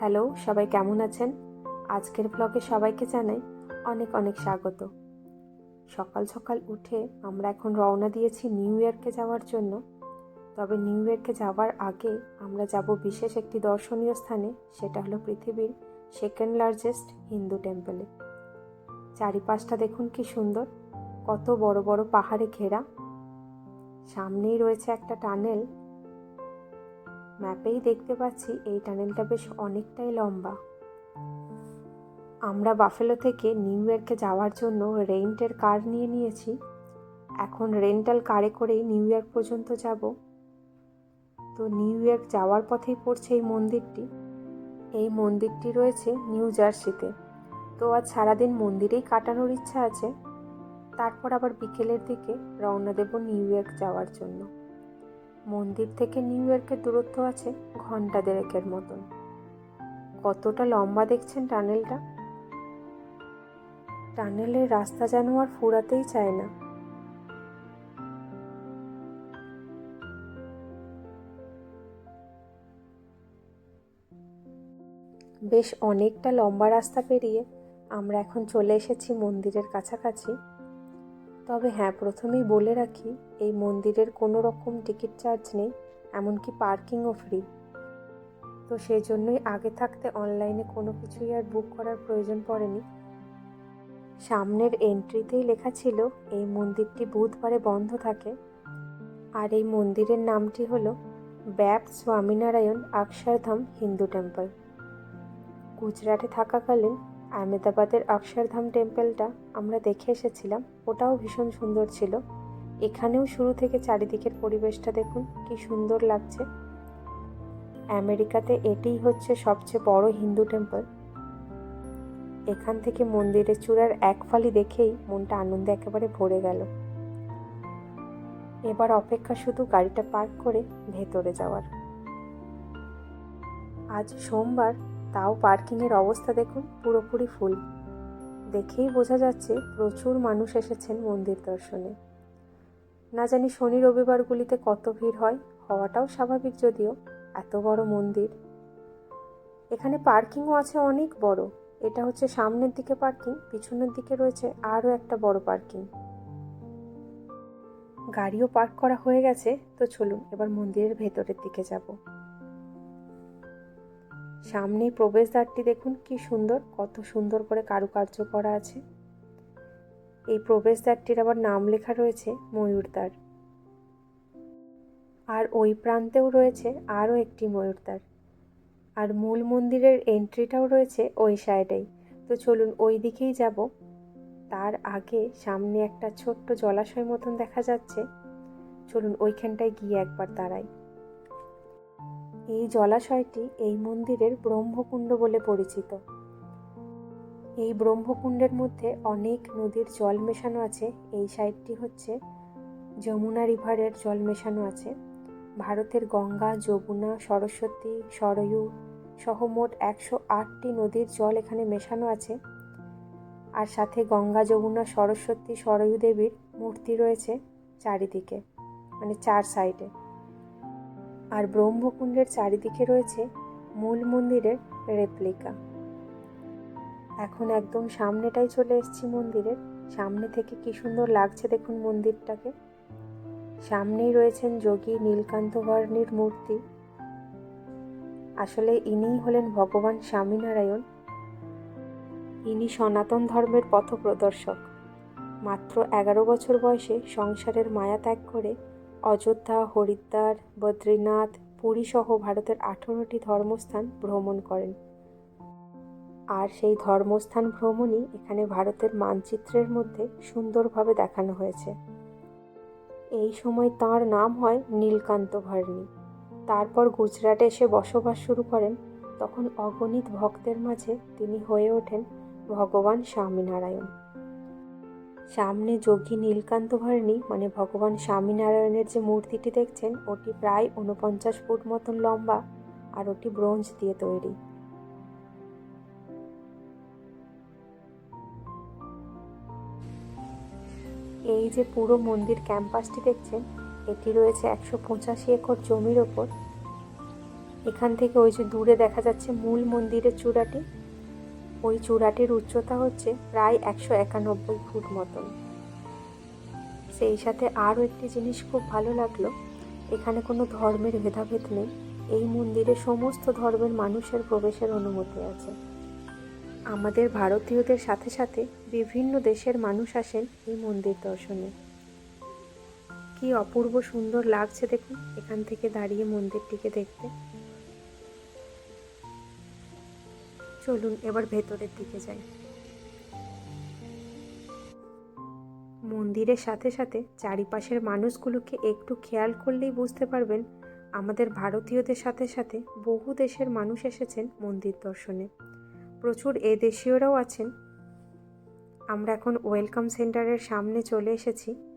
Hello, সবাই কেমন আছেন? আজকের ব্লগে সবাইকে জানাই অনেক অনেক স্বাগত। সকাল সকাল উঠে আমরা এখন রওনা দিয়েছি নিউ ইয়র্কে যাওয়ার জন্য। তবে নিউ ইয়র্কে যাওয়ার আগে আমরা যাব বিশেষ একটি দর্শনীয় স্থানে, সেটা হলো পৃথিবীর সেকেন্ড লার্জেস্ট হিন্দু টেম্পলে চারিপাশটা দেখুন কি সুন্দর, কত বড় বড় পাহাড়ে ঘেরা। সামনেই রয়েছে একটা টানেল ম্যাপেই দেখতে পাচ্ছি এই টানেলটা বেশ অনেকটাই লম্বা। আমরা বাফেলো থেকে নিউ ইয়র্কে যাওয়ার জন্য রেন্টের কার নিয়ে নিয়েছি। এখন রেন্টাল কারে করেই নিউ ইয়র্ক পর্যন্ত যাব। তো নিউ ইয়র্ক যাওয়ার পথেই পড়ছে এই মন্দিরটি। এই মন্দিরটি রয়েছে নিউ জার্সিতে। তো আজ সারাদিন মন্দিরেই কাটানোর ইচ্ছা আছে। তারপর আবার বিকেলের দিকে রওনা দেব নিউ ইয়র্ক যাওয়ার জন্য। মন্দির থেকে নিউ ইয়র্কের দূরত্ব আছে ঘণ্টা দেড়েকের মতন। কতটা লম্বা দেখছেন টানেলটা? টানেলের রাস্তা যেন আর ফুরাতেই চায় না। বেশ অনেকটা লম্বা রাস্তা পেরিয়ে আমরা এখন চলে এসেছি মন্দিরের কাছাকাছি। তবে হ্যাঁ প্রথমেই বলে রাখি, এই মন্দিরের কোনো রকম টিকিট চার্জ নেই, এমনকি পার্কিংও ফ্রি। তো সেই জন্যই আগে থাকতে অনলাইনে কোনো কিছুই আর বুক করার প্রয়োজন পড়েনি। সামনের এন্ট্রিতেই লেখা ছিল, এই মন্দিরটি বুধবারে বন্ধ থাকে। আর এই মন্দিরের নামটি হলো ব্যাপ স্বামীনারায়ণ অক্ষরধাম হিন্দু টেম্পল। গুজরাটে থাকাকালীন আহমেদাবাদের অক্ষরধাম টেম্পলটা আমরা দেখে এসেছিলাম। ওটাও ভীষণ সুন্দর ছিল। এখানেও শুরু থেকে চারিদিকের পরিবেশটা দেখুন, কি সুন্দর লাগছে। আমেরিকাতে এটিই হচ্ছে সবচেয়ে বড় হিন্দু টেম্পল। এখান থেকে মন্দিরের চূড়ার এক ফালি দেখেই মনটা আনন্দে একেবারে ভরে গেল। এবার অপেক্ষা শুধু গাড়িটা পার্ক করে ভেতরে যাওয়ার। আজ সোমবার তাও পার্কিংয়ের অবস্থা দেখুন পুরোপুরি ফুল। দেখেই বোঝা যাচ্ছে প্রচুর মানুষ এসেছেন মন্দির দর্শনে। না জানি শনি রবিবারগুলিতে কত ভিড় হয়, হওয়াটাও স্বাভাবিক যদিও, এত বড় মন্দির। এখানে পার্কিংও আছে অনেক বড়। এটা হচ্ছে সামনের দিকে পার্কিং, পিছনের দিকে রয়েছে আরও একটা বড় পার্কিং। গাড়িও পার্ক করা হয়ে গেছে, তো চলুন এবার মন্দিরের ভেতরের দিকে যাব। সামনেই প্রবেশদ্বারটি দেখুন, কি সুন্দর, কত সুন্দর করে কারুকার্য করা আছে। এই প্রবেশদ্বারটির আবার নাম লেখা রয়েছে, ময়ূরদ্বার। আর ওই প্রান্তেও রয়েছে আরও একটি ময়ূরদ্বার। আর মূল মন্দিরের এন্ট্রিটাও রয়েছে ওই সাইডেই তো চলুন ওই দিকেই যাব। তার আগে সামনে একটা ছোট্ট জলাশয় মতন দেখা যাচ্ছে। চলুন ওইখানটায় গিয়ে একবার দাঁড়াই। এই জলাশয়টি এই মন্দিরের ব্রহ্মকুণ্ড বলে পরিচিত। এই ব্রহ্মকুণ্ডের মধ্যে অনেক নদীর জল মেশানো আছে। এই সাইডটি হচ্ছে যমুনা রিভারের জল মেশানো আছে। ভারতের গঙ্গা, যমুনা, সরস্বতী, সরয়ু সহ মোট একশো আটটি নদীর জল এখানে মেশানো আছে। আর সাথে গঙ্গা, যমুনা, সরস্বতী, সরয়ু দেবীর মূর্তি রয়েছে চারিদিকে মানে চার সাইডে। আর ব্রহ্মকুণ্ডের চারিদিকে রয়েছে মূল মন্দিরের রেপ্লিকা। এখন একদম সামনেটাই চলে এসেছি মন্দিরের। সামনে থেকে কি সুন্দর লাগছে দেখুন মন্দিরটাকে। সামনেই রয়েছেন যোগী নীলকান্ত বর্ণীর মূর্তি। আসলে ইনিই হলেন ভগবান স্বামীনারায়ণ। ইনি সনাতন ধর্মের পথপ্রদর্শক। মাত্র এগারো বছর বয়সে সংসারের মায়া ত্যাগ করে অযোধ্যা, হরিদ্বার, বদ্রীনাথ পুরী সহ ভারতের আঠেরোটি ধর্মস্থান ভ্রমণ করেন। আর সেই ধর্মস্থান ভ্রমণই এখানে ভারতের মানচিত্রের মধ্যে সুন্দরভাবে দেখানো হয়েছে। এই সময় তার নাম হয় নীলকান্ত ভার্নি তারপর গুজরাটে এসে বসবাস শুরু করেন। তখন অগণিত ভক্তের মাঝে তিনি হয়ে ওঠেন ভগবান স্বামীনারায়ণ। সামনে যোগী নীলকান্ত ভার্নি মানে ভগবান স্বামীনারায়ণের যে মূর্তিটি দেখছেন, ওটি প্রায় উনপঞ্চাশ ফুট মতন লম্বা আর ওটি ব্রোঞ্জ দিয়ে তৈরি। এই যে পুরো মন্দির ক্যাম্পাসটি দেখছেন, এটি রয়েছে একশো পঁচাশি একর জমির ওপর। এখান থেকে ওই যে দূরে দেখা যাচ্ছে মূল মন্দিরের চূড়াটি। ওই চূড়াটির উচ্চতা হচ্ছে প্রায় একশো একানব্বই ফুট মতন। সেই সাথে আরও একটি জিনিস খুব ভালো লাগল, এখানে কোনো ধর্মের ভেদাভেদ নেই। এই মন্দিরে সমস্ত ধর্মের মানুষের প্রবেশের অনুমতি আছে। আমাদের ভারতীয়দের সাথে সাথে বিভিন্ন দেশের মানুষ আসেন এই মন্দির দর্শনে। কি অপূর্ব সুন্দর লাগছে দেখুন, এখান থেকে দাঁড়িয়ে মন্দিরটিকে দেখতে। চলুন এবার ভেতরের দিকে যাই। মন্দিরের সাথে সাথে চারিপাশের মানুষগুলোকে একটু খেয়াল করলেই বুঝতে পারবেন, আমাদের ভারতীয়দের সাথে সাথে বহু দেশের মানুষ এসেছেন মন্দির দর্শনে। প্রচুর এ দেশীয়রাও আছেন। আমরা এখন ওয়েলকাম সেন্টারের সামনে চলে এসেছি।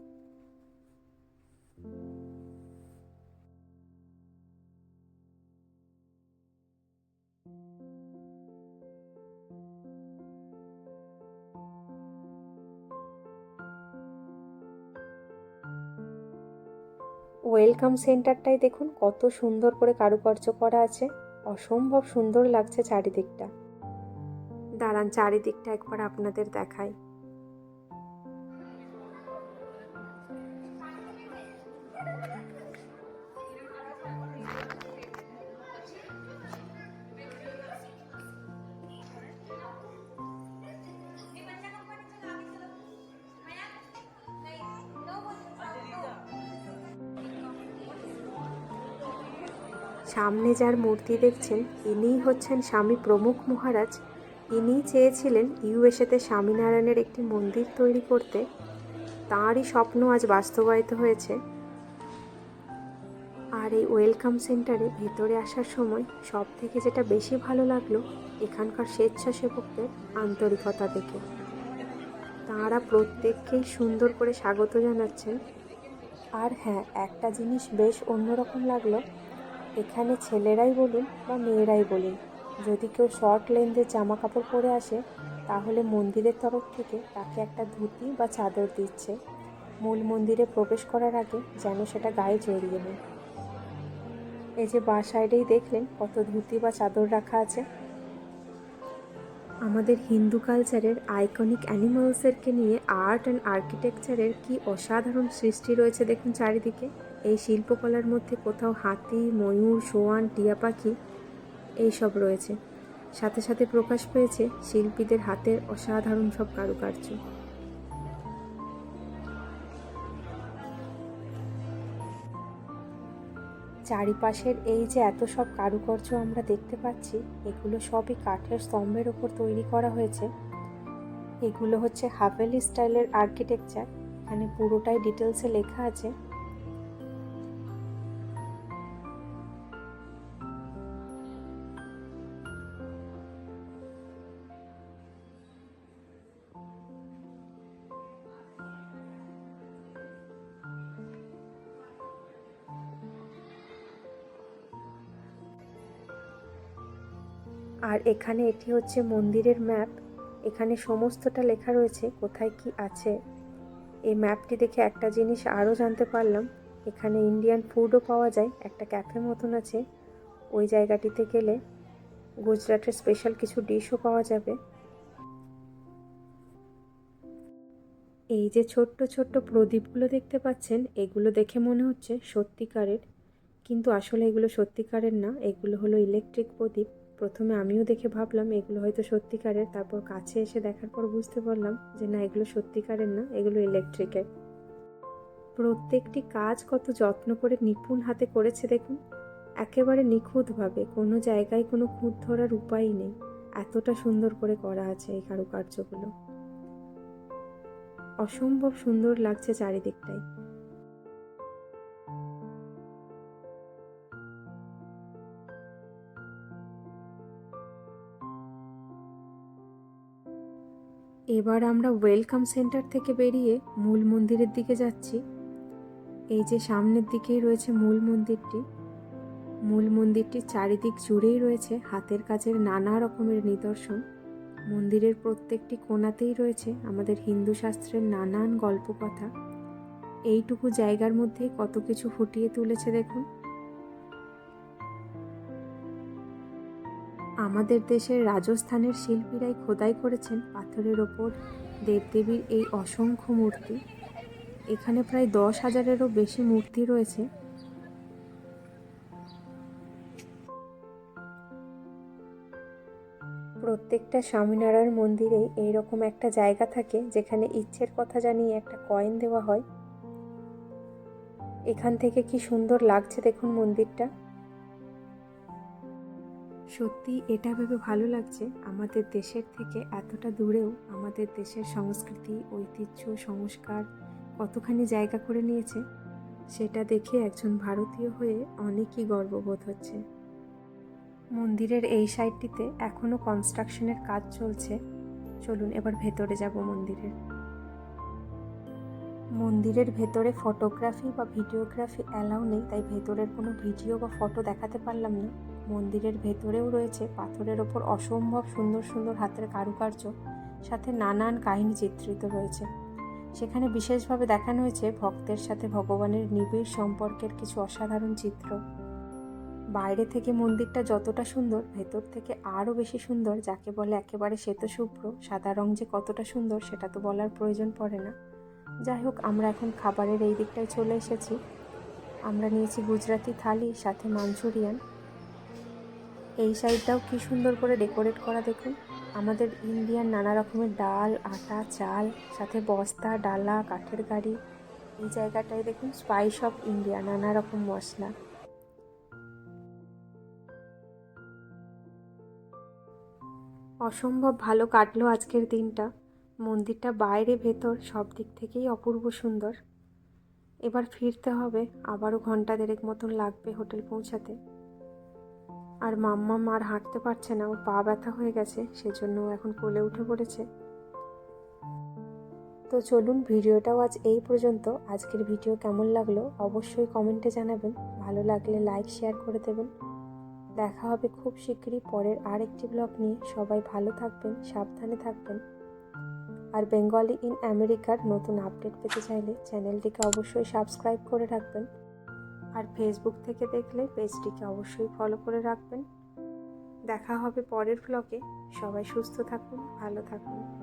ওয়েলকাম সেন্টারটাই দেখুন কত সুন্দর করে কারুকার্য করা আছে। অসম্ভব সুন্দর লাগছে চারিদিকটা। দাঁড়ান, চারিদিকটা একবার আপনাদের দেখাই। সামনে যার মূর্তি দেখছেন, ইনিই হচ্ছেন স্বামী প্রমুখ মহারাজ। ইনিই চেয়েছিলেন ইউএসএতে স্বামীনারায়ণের একটি মন্দির তৈরি করতে। তাঁরই স্বপ্ন আজ বাস্তবায়িত হয়েছে। আর এই ওয়েলকাম সেন্টারে ভেতরে আসার সময় সব থেকে যেটা বেশি ভালো লাগল এখানকার স্বেচ্ছাসেবকদের আন্তরিকতা দেখে। তাঁরা প্রত্যেককেই সুন্দর করে স্বাগত জানাচ্ছেন। আর হ্যাঁ একটা জিনিস বেশ অন্যরকম লাগল এখানে ছেলেরাই বলুন বা মেয়েরাই বলুন, যদি কেউ শর্ট লেন্থের জামা কাপড় পরে আসে, তাহলে মন্দিরের তরফ থেকে তাকে একটা ধুতি বা চাদর দিচ্ছে। মূল মন্দিরে প্রবেশ করার আগে যেন সেটা গায়ে জড়িয়ে নেয়। এই যে বা সাইডেই দেখলেন কত ধুতি বা চাদর রাখা আছে। আমাদের হিন্দু কালচারের আইকনিক অ্যানিমালসেরকে নিয়ে আর্ট অ্যান্ড আর্কিটেকচারের কি অসাধারণ সৃষ্টি রয়েছে দেখুন চারিদিকে। এই শিল্পকলার মধ্যে কোথাও হাতি, ময়ূর, সোয়ান, টিয়া পাখি এইসব রয়েছে। সাথে সাথে প্রকাশ পেয়েছে শিল্পীদের হাতের অসাধারণ সব কারুকার্য। চারিপাশের এই যে এত সব কারুকার্য আমরা দেখতে পাচ্ছি, এগুলো সবই কাঠের স্তম্ভের ওপর তৈরি করা হয়েছে। এগুলো হচ্ছে হাভেলি স্টাইলের আর্কিটেকচার। এখানে পুরোটাই ডিটেলসে লেখা আছে। আর এখানে এটি হচ্ছে মন্দিরের ম্যাপ। এখানে সমস্তটা লেখা রয়েছে, কোথায় কি আছে। এই ম্যাপটি দেখে একটা জিনিস আরও জানতে পারলাম। এখানে ইন্ডিয়ান ফুডও পাওয়া যায়, একটা ক্যাফে মতন আছে। ওই জায়গাটিতে গেলে গুজরাটের স্পেশাল কিছু ডিশও পাওয়া যাবে। এই যে ছোট্ট ছোট্ট প্রদীপগুলো দেখতে পাচ্ছেন, এগুলো দেখে মনে হচ্ছে সত্যিকারের। কিন্তু আসলে এগুলো সত্যিকারের না, এগুলো হলো ইলেকট্রিক প্রদীপ। প্রথমে আমিও দেখে ভাবলাম, এগুলো হয়তো সত্যিকারের। তারপর কাছে এসে দেখার পর বুঝতে পারলাম যে না, এগুলো সত্যিকারের না, এগুলো ইলেকট্রিকের প্রত্যেকটি কাজ কত যত্ন করে নিপুণ হাতে করেছে দেখুন। একেবারে নিখুঁতভাবে, কোনো জায়গায় কোনো খুঁত ধরার উপায়ই নেই। এতটা সুন্দর করে করা আছে এই কারুকার্যগুলো। অসম্ভব সুন্দর লাগছে চারিদিকটাই এবার আমরা ওয়েলকাম সেন্টার থেকে বেরিয়ে মূল মন্দিরের দিকে যাচ্ছি। এই যে সামনের দিকেই রয়েছে মূল মন্দিরটি। মূল মন্দিরটির চারিদিক জুড়েই রয়েছে হাতের কাজের নানা রকমের নিদর্শন। মন্দিরের প্রত্যেকটি কোণাতেই রয়েছে আমাদের হিন্দু শাস্ত্রের নানান গল্প কথা এইটুকু জায়গার মধ্যেই কত কিছু ফুটিয়ে তুলেছে দেখুন। আমাদের দেশের রাজস্থানের শিল্পীরাই খোদাই করেছেন পাথরের ওপর দেবদেবীর এই অসংখ্য মূর্তি। এখানে প্রায় দশ হাজারেরও বেশি মূর্তি রয়েছে। প্রত্যেকটা স্বামীনারায়ণ মন্দিরেই এইরকম একটা জায়গা থাকে যেখানে ইচ্ছের কথা জানিয়ে একটা কয়েন দেওয়া হয়। এখান থেকে কি সুন্দর লাগছে দেখুন মন্দিরটা। সত্যি এটা ভেবে ভালো লাগছে আমাদের দেশের থেকে এতটা দূরেও আমাদের দেশের সংস্কৃতি, ঐতিহ্য, সংস্কার কতখানি জায়গা করে নিয়েছে সেটা দেখে একজন ভারতীয় হয়ে অনেকই গর্ববোধ হচ্ছে। মন্দিরের এই সাইডটিতে এখনও কনস্ট্রাকশনের কাজ চলছে। চলুন এবার ভেতরে যাব মন্দিরের। মন্দিরের ভেতরে ফটোগ্রাফি বা ভিডিওগ্রাফি অ্যালাউ নেই, তাই ভেতরের কোনো ভিডিও বা ফটো দেখাতে পারলাম না। মন্দিরের ভেতরেও রয়েছে পাথরের ওপর অসম্ভব সুন্দর সুন্দর হাতের কারুকার্য, সাথে নানান কাহিনী চিত্রিত রয়েছে। সেখানে বিশেষভাবে দেখানো হয়েছে ভক্তের সাথে ভগবানের নিবিড় সম্পর্কের কিছু অসাধারণ চিত্র। বাইরে থেকে মন্দিরটা যতটা সুন্দর, ভেতর থেকে আরও বেশি সুন্দর, যাকে বলে একেবারে শ্বেতশুভ্র, সাদা রং যে কতটা সুন্দর সেটা তো বলার প্রয়োজন পড়ে না। যাই হোক, আমরা এখন খাবারের এই দিকটায় চলে এসেছি। আমরা নিয়েছি গুজরাতি থালি, সাথে মাঞ্চুরিয়ান এই সাইডটাও কি সুন্দর করে ডেকোরেট করা দেখুন। আমাদের ইন্ডিয়ান নানা রকমের ডাল, আটা, চাল, সাথে বস্তা, ডালা, কাঠের গাড়ি। এই জায়গাটায় দেখুন স্পাইস অফ ইন্ডিয়া নানা রকম মশলা। অসম্ভব ভালো কাটলো আজকের দিনটা। মন্দিরটা বাইরে, ভেতর, সব দিক থেকেই অপূর্ব সুন্দর। এবার ফিরতে হবে, আবারও ঘণ্টা দেড়েক মতন লাগবে হোটেল পৌঁছাতে। আর মাম্মা আর হাঁটতে পারছে না, ওর পা ব্যথা হয়ে গেছে, সেজন্য ও এখন কোলে উঠে পড়েছে। তো চলুন, ভিডিওটাও আজ এই পর্যন্ত। আজকের ভিডিও কেমন লাগল অবশ্যই কমেন্টে জানাবেন। ভালো লাগলে লাইক, শেয়ার করে দেবেন। দেখা হবে খুব শীঘ্রই পরের আর একটি ব্লগ নিয়ে। সবাই ভালো থাকবেন, সাবধানে থাকবেন। আর বেঙ্গলি ইন আমেরিকার নতুন আপডেট পেতে চাইলে চ্যানেলটিকে অবশ্যই সাবস্ক্রাইব করে রাখবেন। আর ফেসবুক থেকে দেখলে পেজটিকে অবশ্যই ফলো করে রাখবেন। দেখা হবে পরের ব্লগে সবাই সুস্থ থাকুন, ভালো থাকুন।